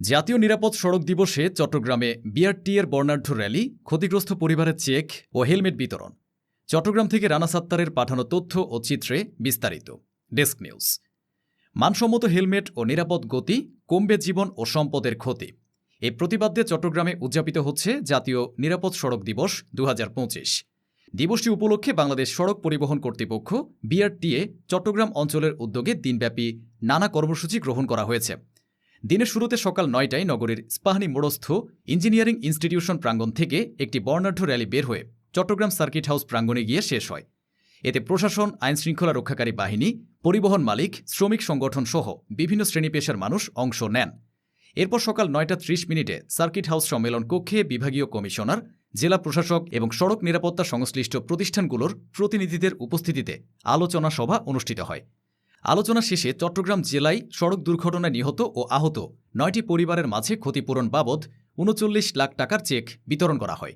জাতীয় নিরাপদ সড়ক দিবসে চট্টগ্রামে বিআরটি এর বর্ণাঢ্য র্যালি, ক্ষতিগ্রস্ত পরিবারের চেক ও হেলমেট বিতরণ। চট্টগ্রাম থেকে রানা সাত্তারের পাঠানো তথ্য ও চিত্রে বিস্তারিত। Desk news. মানসম্মত হেলমেট ও নিরাপদ গতি কমবে জীবন ও সম্পদের ক্ষতি। এই প্রতিবাদ্যে চট্টগ্রামে উদযাপিত হচ্ছে জাতীয় নিরাপদ সড়ক দিবস দু হাজার পঁচিশ। দিবসটি উপলক্ষে বাংলাদেশ সড়ক পরিবহন কর্তৃপক্ষ, বিআরটিএ, চট্টগ্রাম অঞ্চলের উদ্যোগে দিনব্যাপী নানা কর্মসূচি গ্রহণ করা হয়েছে। দিনের শুরুতে সকাল নয়টায় নগরীর স্পাহানি মোড়স্থ ইঞ্জিনিয়ারিং ইনস্টিটিউশন প্রাঙ্গণ থেকে একটি বর্ণাঢ্য র্যালি বের হয়ে চট্টগ্রাম সার্কিট হাউস প্রাঙ্গণে গিয়ে শেষ হয়। এতে প্রশাসন, আইনশৃঙ্খলা রক্ষাকারী বাহিনী, পরিবহন মালিক, শ্রমিক সংগঠন সহ বিভিন্ন শ্রেণি পেশার মানুষ অংশ নেন। এরপর সকাল নয়টা ত্রিশ মিনিটে সার্কিট হাউস সম্মেলন কক্ষে বিভাগীয় কমিশনার জেলা প্রশাসক এবং সড়ক নিরাপত্তা সংশ্লিষ্ট প্রতিষ্ঠানগুলোর প্রতিনিধিদের উপস্থিতিতে আলোচনা সভা অনুষ্ঠিত হয়। আলোচনা শেষে চট্টগ্রাম জেলায় সড়ক দুর্ঘটনায় নিহত ও আহত নয়টি পরিবারের মাঝে ক্ষতিপূরণ বাবদ উনচল্লিশ লাখ টাকার চেক বিতরণ করা হয়।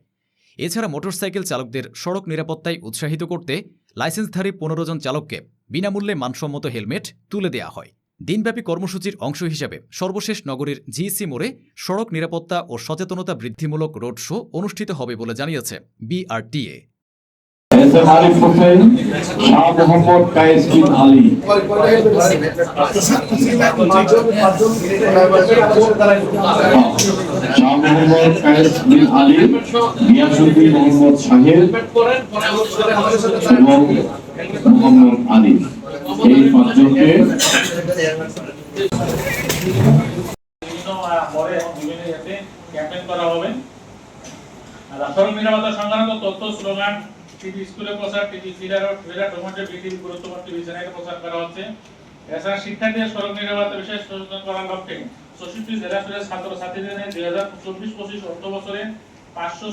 এছাড়া মোটরসাইকেল চালকদের সড়ক নিরাপত্তায় উৎসাহিত করতে লাইসেন্সধারী পনেরো জন চালককে বিনামূল্যে মানসম্মত হেলমেট তুলে দেয়া হয়। দিনব্যাপী কর্মসূচির অংশ হিসাবে সর্বশেষ নগরীর জিইসি মোড়ে সড়ক নিরাপত্তা ও সচেতনতা বৃদ্ধিমূলক রোড শো অনুষ্ঠিত হবে বলে জানিয়েছে বিআরটিএ। আলী। এই পাঁচজনকে ক্যাম্পেইন করা হবে। আর নিরাপত্তা সংক্রান্ত তথ্য স্লোগান টিভি স্কুলে প্রচার, টিভি ক্রীড়া ও ক্রীড়া টমেটো বিটিভি গুরুত্বপূর্ণ টিভি চ্যানেলে প্রচার করা হচ্ছে। এছাড়া শিক্ষার্থীদের সড়ক নিরাপত্তা বিষয়ে সচেতন করার লক্ষ্যে চৌষট্টি জেলা জুড়ে ছাত্র ছাত্রীদের দুই হাজার চব্বিশ পঁচিশ অর্থ বছরে পাঁচশো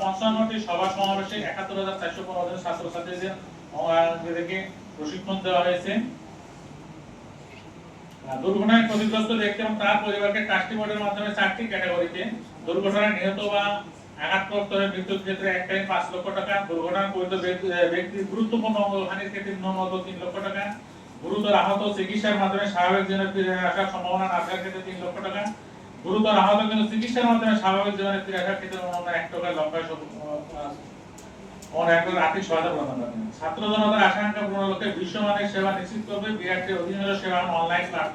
পঞ্চান্নটি সভা সমাবেশে একাত্তর হাজার চারশো পনেরো জন ছাত্র ছাত্রীদের এদেরকে প্রশিক্ষণ দেওয়া হয়েছে। দুর্ঘটনায় ক্ষতিগ্রস্ত ব্যক্তি এবং তার পরিবারকে ট্রাস্টি বোর্ডের মাধ্যমে চারটি ক্যাটাগরিতে দুর্ঘটনায় নিহত বা আঘাতপ্রাপ্ত মৃত্যুর ক্ষেত্রে পাঁচ লক্ষ টাকা, দুর্ঘটনায় পরিচিত ব্যক্তির গুরুত্বপূর্ণ অঙ্গহানির ক্ষেত্রে তিন লক্ষ টাকা, গুরুতর আহত চিকিৎসার মাধ্যমে স্বাভাবিক জীবনে ফিরে আসার সম্ভাবনা না থাকার ক্ষেত্রে তিন লক্ষ টাকা, গুরুতর আহত কিন্তু চিকিৎসার মাধ্যমে স্বাভাবিক জীবনে ফিরে আসার ক্ষেত্রে এক টাকা লম্বায় আর্থিক সহায়তা প্রদান বিশ্বমানের সেবা নিশ্চিত করবে সেবা অনলাইন করা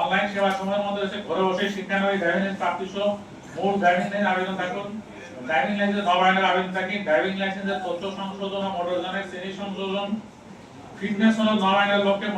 অনলাইন সেবা সময়ের মধ্যে ঘরে বসে শিক্ষানবী ড্রাইভিং প্রাপ্তি সহ ড্রাইভিং লাইসেন্স আবেদন থাকুন। ড্রাইভিং লাইসেন্স নবায়নের আবেদন থাকি ড্রাইভিং লাইসেন্সের তথ্য সংশোধন ও মোটরযানের শ্রেণি সংশোধন। ফিটনেস নবায়নের লক্ষ্যে